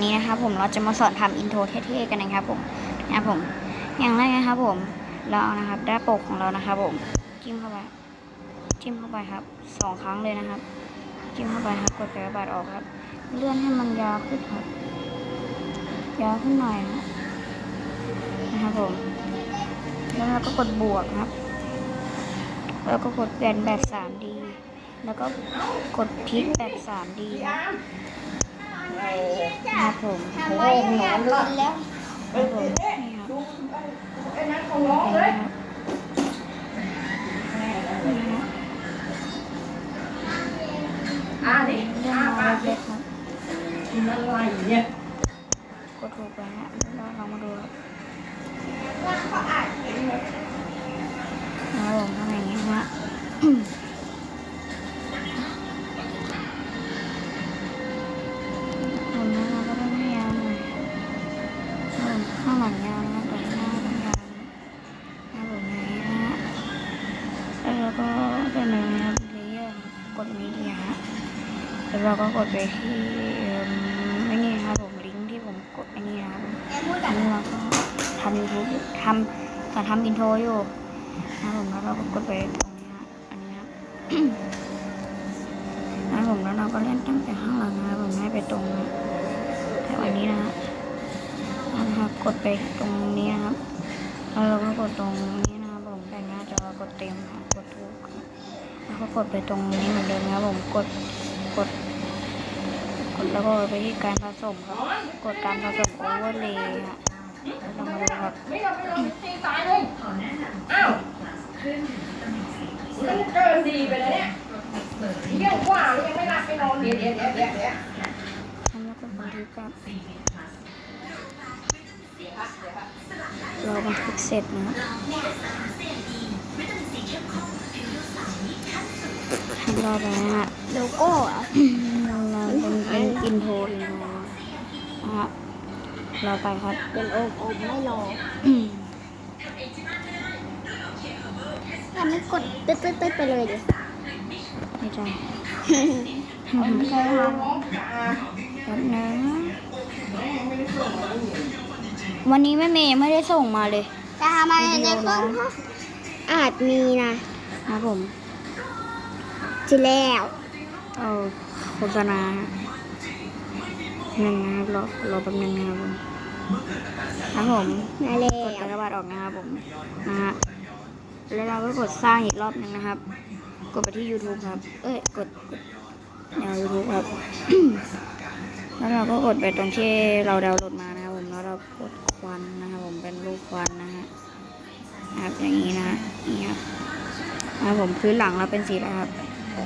ันนี้นะครับผมเราจะมาสอนทำอินโทรเท่ๆกันนะครับผมนะครับผม อย่างแรกนะครับผมเราเอานะครับด้าปกของเรานะครับผมจิ้มเข้าไปจิ้มเข้าไปครับสองครั้งเลยนะครับ จิ้มเข้าไปครับกดกระบาดออกครับ เลื่อนให้มันยาวขึ้นครับยาวขึ้นหน่อยนะนะครับผม แล้วเราก็กดบวกครับ แล้วก็กดแบนแบบ 3D แล้วก็กดพลิกแบบ 3D ครับ ครับผมทำไว้อยากกินแล้วครับผมนี่ครับไอ้นั้นของน้องเลย แล้วเราก็กดไปที่ไม่นี่ครับผมลิงก์ที่ผมกดไอ้นี่นะครับแอมพูดอักันนนี้เราก็ทำยูทูบทำแต่ทำอินโทรอยู่นะครับผมแล้วเราก็กดไปตรงนี้ฮะอันนี้ครับนะผมแล้วเราก็เล่นตั้งแต่ข้างหลังนะครับผมให้ไปตรงแถวอันนี้นะฮะนะครับกดไปตรงนี้นะครับแล้วเราก็กดตรงนี้นะครับผมแต่งหน้าจอกดเต็มค่ะกดถูกแล้วก็กดไปตรงนี้เหมือนเดิมนะครับผมกด แล้วก็ไปที่การผสมครับ กดการผสมโอเวอร์เลยค่ะแล้วเรามาดูครับไม่ยอมไม่ยอมตีตายเลยอ้าวมันเกินดีไปแล้วเนี่ยเที่ยวกว่าแล้วยังไม่หลับไม่นอนเดี๋ยวเดี๋ยวเดี๋ยวเดี๋ยวเดี๋ยวทำแล้วก็บันทึกครับเราบันทึกเสร็จนะครับทำรอไปนะฮะโลโก้ เหรอเราเป็นเป็นอินโทรอินโทรนะฮะรอไปครับ เป็นโอมโอมไม่รออืมถ้าไม่กดตึ๊ดตึ๊ดตึ๊ดไปเลยดิไม่ใช่ผมเคยทแป๊บนึงวันนี้แม่เมย์ยังไม่ได้ส่งมาเลยำแต่ทำไมในเครื่องเขาอาจมีนะครับผมทีแล้ว เอาโฆษณา หนึ่งนะครับรอรอแป๊บนึงนะครับผมครับผมมาแล้กดวกระบาดออกนะครับผมนะฮะแล้วเราก็กดสร้างอีกรอบหนึ่งนะครับ กดไปที่ YouTube ครับ เอ้ยกดกดแนว YouTube ครับ แล้วเราก็กดไปตรงที่เราดาวน์โหลดมานะครับผมแล้วเรากดควันนะครับผมเป็นรูปควันนะฮะนะครับอย่างนี้นะฮะนี่ครับนะครับผมพื้นหลังเราเป็นสีอะไรครับครับ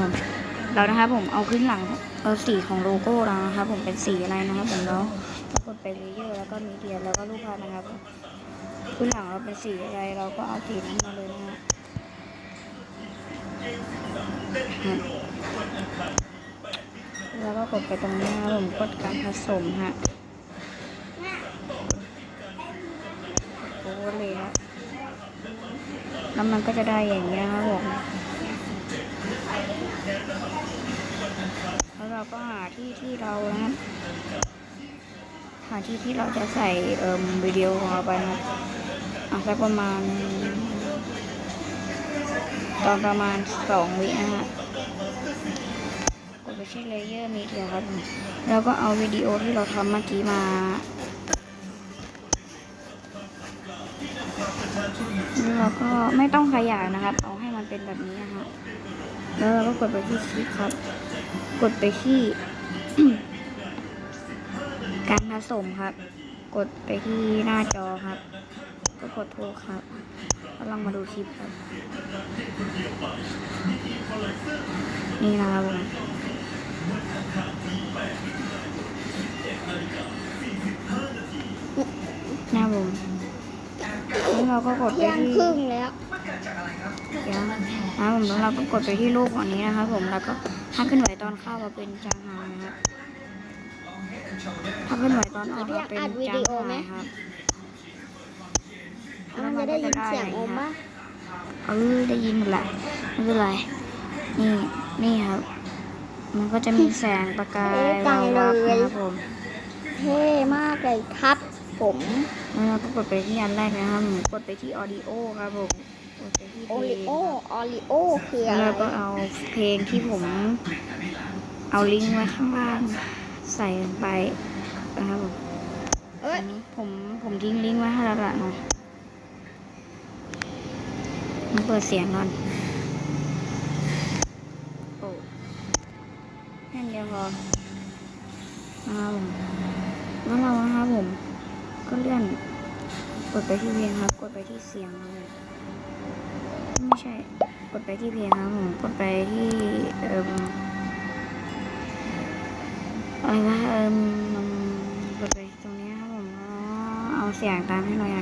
ผมเรานะครับผมเอาพื้นหลัง เอาสีของโลโก้เรานะครับผมเป็นสีอะไรนะครับผมแล้วก็กดไปเลเยอร์แล้วก็มีเดียแล้วก็รูปภาพนะครับพื้นหลังเราเป็นสีอะไรเราก็เอาสีนั้นมาเลยนะฮะครับแล้วก็กดไปตรงนี้นะครับผมกดการผสมฮะโอ้เลยครับแล้วมันก็จะได้อย่างนี้ครับผม แล้วเราก็หาที่ที่เรานะหาที่ที่เราจะใส่เอ่มวิดีโอของเราไปนะเอาสักประมาณ ตอนประมาณสองวินะฮะกดไปที่เลเยอร์มีเดียครับแล้วก็เอาวิดีโอที่เราทำเมื่อกี้มาแล้วเราก็ไม่ต้องขยายนะครับ เอาให้มันเป็นแบบนี้นะฮะแล้วเราก็กดไปที่คลิปครับ กดไปที่ การผสมครับ กดไปที่หน้าจอครับ ก็กดโทรครับแล้วลองมาดูคลิปครับ นี่นะครับผมนะครับผมแล้วเราก็กดไปเที่ยงที่ครึ่งแล้วเดี๋ยวนะครับผมแล้วเราก็กดไปที่รูปของนี้นะครับผมแล้วก็ ถ้าขึ้นไหวตอนเข้ามาเป็นจางหางนะครับถ้าขึ้นไหวตอนออกมาเป็นจางหางครับมันจะได้ยินเสียงโอมปะเออได้ยินหมดแหละไม่เป็นไร นี่นี่ครับ มันก็จะมีแสงประกายไม่ได้วาจัวงวับเลยนะครับผม เท่มากเลยครับ ผมแล้วเราก็กดไปที่อันแรกนะครับผมกดไปที่ audio ครับผมกดไปที่เพโอลริงโอออริโอคือแล้อะวไรเราก็เอาเพลงที่ผม เอาลิงก์ไว้ข้างล่างใส่ลงไปนะครับผมเอ้ยผมผมทิ้งลิงก์ไว้ให้แล้วละเนาะมาเปิดเสียงก่อนโอ้แค่นี้เดียวพอนะครับผมแล้วเรานะครับผม ก็เลื่อนกดไปที่เพลงครับ กดไปที่เสียงเลยไม่ใช่ กดไปที่เพลงครับผมกดไปที่เอ่มอะไรนะเอ่มกดไปตรงนี้ครับผมเอาเสียงตามให้เราอย